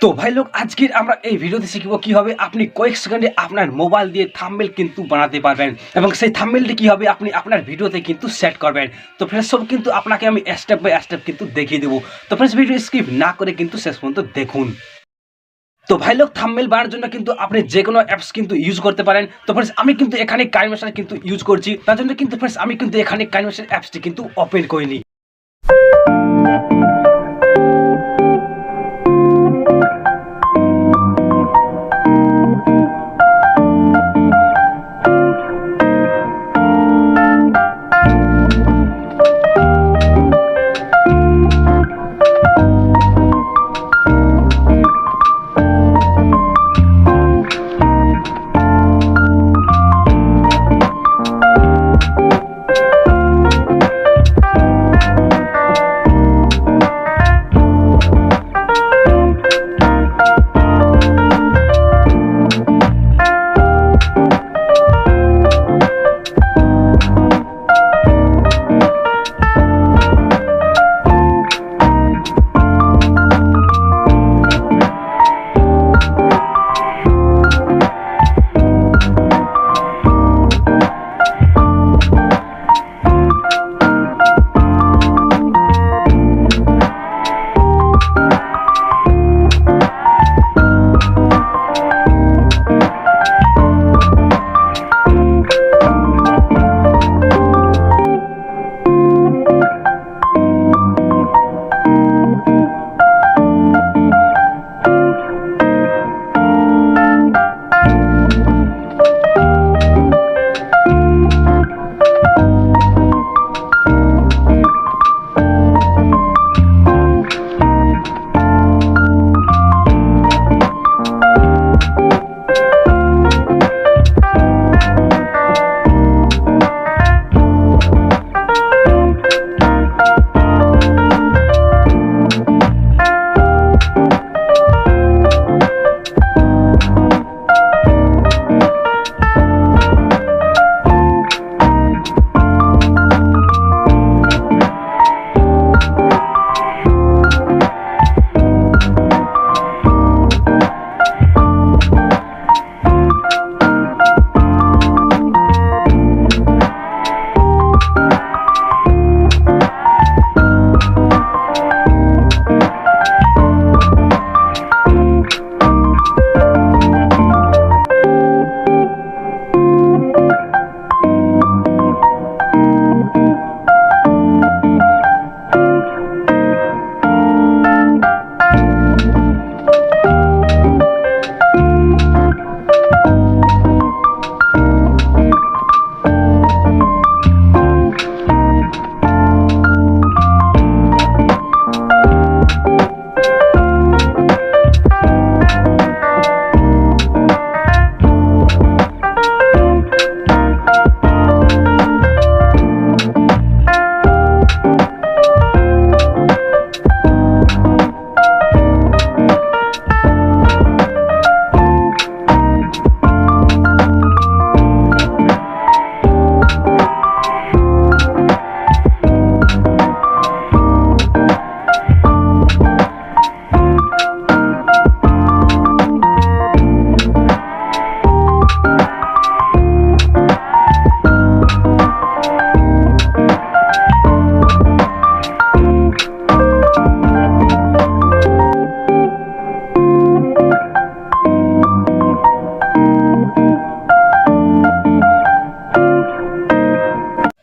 তো ভাই লোক, আজকের আমরা এই ভিডিওতে শিখব কীভাবে আপনি কয়েক সেকেন্ডে আপনার মোবাইল দিয়ে থাম্বেল কিন্তু বানাতে পারবেন এবং সেই থাম্বেলটি কীভাবে আপনি আপনার ভিডিওতে কিন্তু সেট করবেন। তো ফ্রেন্ডস সব কিন্তু আপনাকে আমি স্টেপ বাই স্টেপ কিন্তু দেখিয়ে দেবো। তো ফ্রেন্ডস ভিডিও স্কিপ না করে কিন্তু শেষ পর্যন্ত দেখুন। তো ভাই লোক থাম্বেল বানানোর জন্য কিন্তু আপনি যে কোনো অ্যাপস কিন্তু ইউজ করতে পারেন। তো ফ্রেন্ডস আমি কিন্তু এখানে কাইমেশন কিন্তু ইউজ করছি। তার জন্য কিন্তু ফ্রেন্ডস আমি কিন্তু এখানে কাইমেশন অ্যাপসটি কিন্তু ওপেন করিনি।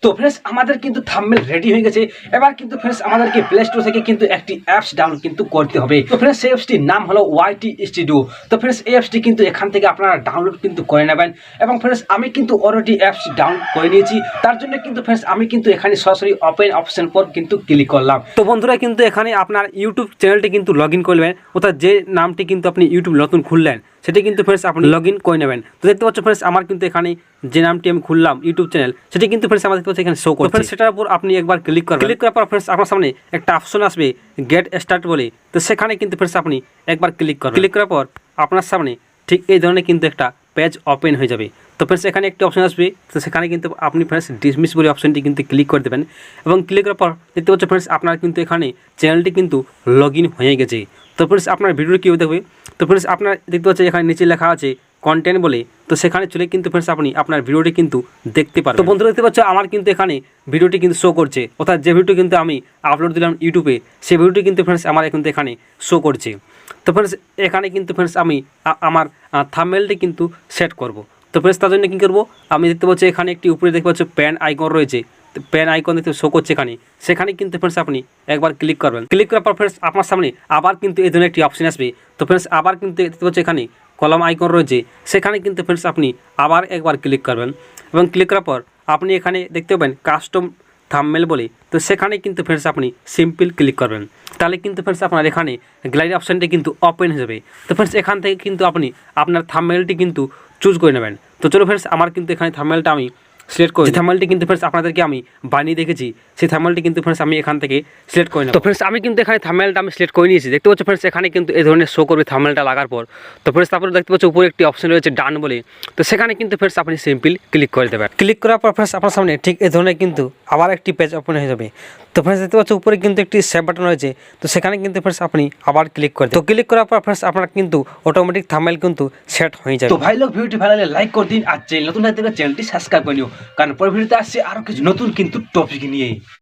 তো ফ্রেন্ডস আমাদের কিন্তু থাম্বনেল রেডি হয়ে গেছে। এবার কিন্তু ফ্রেন্ডস আমাদেরকে প্লে স্টোর থেকে কিন্তু একটি অ্যাপস ডাউনলোড কিন্তু করতে হবে। তো ফ্রেন্ডস সেই অ্যাপসটির নাম হলো ওয়াইটি স্টুডিও তো ফ্রেন্ডস এই অ্যাপসটি কিন্তু এখান থেকে আপনারা ডাউনলোড কিন্তু করে নেবেন। এবং ফ্রেন্ডস আমি কিন্তু অলরেডি অ্যাপস ডাউনলোড করে নিয়েছি। তার জন্য কিন্তু ফ্রেন্ডস আমি কিন্তু এখানে সরাসরি ওপেন অপশন পর কিন্তু ক্লিক করলাম। তো বন্ধুরা, কিন্তু এখানে আপনার ইউটিউব চ্যানেলটি কিন্তু লগ ইন করবেন অর্থাৎ যে নামটি কিন্তু আপনি ইউটিউব নতুন খুললেন। সেটি কিন্তু ফ্রেন্ডস আপনি লগ ইন করে নেবেন। তো দেখতে পাচ্ছ ফ্রেন্ডস আমার কিন্তু এখানে যে নামটি আমি খুললাম ইউটিউব চ্যানেল সেটি কিন্তু ফ্রেন্ডস আমার দেখতে পাচ্ছি এখানে শো করছে। ফ্রেন্ডস সেটার উপর আপনি একবার ক্লিক করবেন। ক্লিক করার পর ফ্রেন্ডস আপনার সামনে একটা অপশন আসবে গেট স্টার্ট বলে। তো সেখানে কিন্তু ফ্রেন্ডস আপনি একবার ক্লিক করবেন। ক্লিক করার পর আপনার সামনে ঠিক এই ধরনের কিন্তু একটা পেজ ওপেন হয়ে যাবে। তো ফ্রেন্ডস এখানে একটি অপশন আসবে। তো সেখানে কিন্তু আপনি ফ্রেন্ডস ডিসমিস বলে অপশনটি কিন্তু ক্লিক করে দেবেন এবং ক্লিক করার পর দেখতে পাচ্ছ ফ্রেন্ডস আপনার কিন্তু এখানে চ্যানেলটি কিন্তু লগ হয়ে গেছে। তো ফ্রেন্ডস আপনার ভিডিও কীভাবে দেখবে? তো ফ্রেন্ডস আপনার দেখতে পাচ্ছেন এখানে নিচে লেখা আছে কন্টেন্ট বলে। তো সেখানে চলে কিন্তু ফ্রেন্ডস আপনি আপনার ভিডিওটি কিন্তু দেখতে পারবেন। তো বন্ধুরা দেখতে পাচ্ছ আমার কিন্তু এখানে ভিডিওটি কিন্তু শো করছে। অর্থাৎ যে ভিডিও কিন্তু আমি আপলোড দিলাম ইউটিউবে সেই ভিডিওটি কিন্তু ফ্রেন্ডস আমার কিন্তু এখানে শো করছে। তো ফ্রেন্ডস এখানে কিন্তু ফ্রেন্ডস আমি আমার থামমেলটি কিন্তু সেট করব। তো ফ্রেন্ডস তার জন্য কী করব? আমি দেখতে পাচ্ছি এখানে একটি উপরে দেখতে পাচ্ছ প্যান আইকন রয়েছে। প্যান আইকন দেখতে শো করছে এখানে। সেখানে কিন্তু ফ্রেন্ডস আপনি একবার ক্লিক করবেন। ক্লিক করার পর ফ্রেন্ডস আপনার সামনে আবার কিন্তু এই ধরনের একটি অপশন আসবে। তো ফ্রেন্ডস আবার কিন্তু দেখতে পাচ্ছি এখানে কলম আইকন রয়েছে। সেখানে কিন্তু ফ্রেন্ডস আপনি আবার একবার ক্লিক করবেন। এবং ক্লিক করার পর আপনি এখানে দেখতে পাবেন কাস্টম থামমেল বলে, তো সেখানে কিন্তু ফ্রেন্ডস আপনি সিম্পল ক্লিক করবেন। তাহলে কিন্তু ফ্রেন্ডস আপনার এখানে গ্যালারি অপশানটি কিন্তু ওপেন হয়ে যাবে। তো ফ্রেন্ডস এখান থেকে কিন্তু আপনি আপনার থামমেলটি কিন্তু চুজ করে নেবেন। তো চলো ফ্রেন্ডস আমার কিন্তু এখানে থামমেলটা আমি সিলেক্ট করি থামমেলটি কিন্তু ফ্রেন্ডস আপনাদেরকে আমি বানিয়ে দেখেছি সেই থামমেলটি কিন্তু ফ্রেন্ডস আমি এখান থেকে সিলেক্ট করে তো ফ্রেন্ডস আমি কিন্তু এখানে থামমেলটা আমি সিলেক্ট করে নিয়েছি। দেখতে পাচ্ছ ফ্রেন্ডস এখানে কিন্তু এই ধরনের শো করবে থামমেলটা লাগার পর। তো ফ্রেন্ডস তারপরে দেখতে পাচ্ছ উপরে একটি অপশন রয়েছে ডান বলে। তো সেখানে কিন্তু ফ্রেন্ডস আপনি সিম্পল ক্লিক করে দেবেন ক্লিক করার পর ফ্রেন্ডস আপনার সামনে ঠিক এই ধরনের কিন্তু আবার একটি পেজ ওপেন হয়ে যাবে। তো ফ্রেন্ডস দেখতে পাচ্ছ উপরে কিন্তু একটি সেভ বাটন রয়েছে। তো সেখানে কিন্তু ফ্রেন্ডস আপনি আবার ক্লিক করে তো ক্লিক করার পর ফ্রেন্ডস আপনার কিন্তু অটোমেটিক থামমেল কিন্তু সেট হয়ে যাবে। তো ভাই লোক ভিডিওটি ভালো লাগলে লাইক করে দিন আর চ্যানেল নতুন চ্যানেলটি সাবস্ক্রাইব করে নিও। কারণ পরে ভিডিওতে আসছে আরও কিছু নতুন কিন্তু টপিক নিয়ে।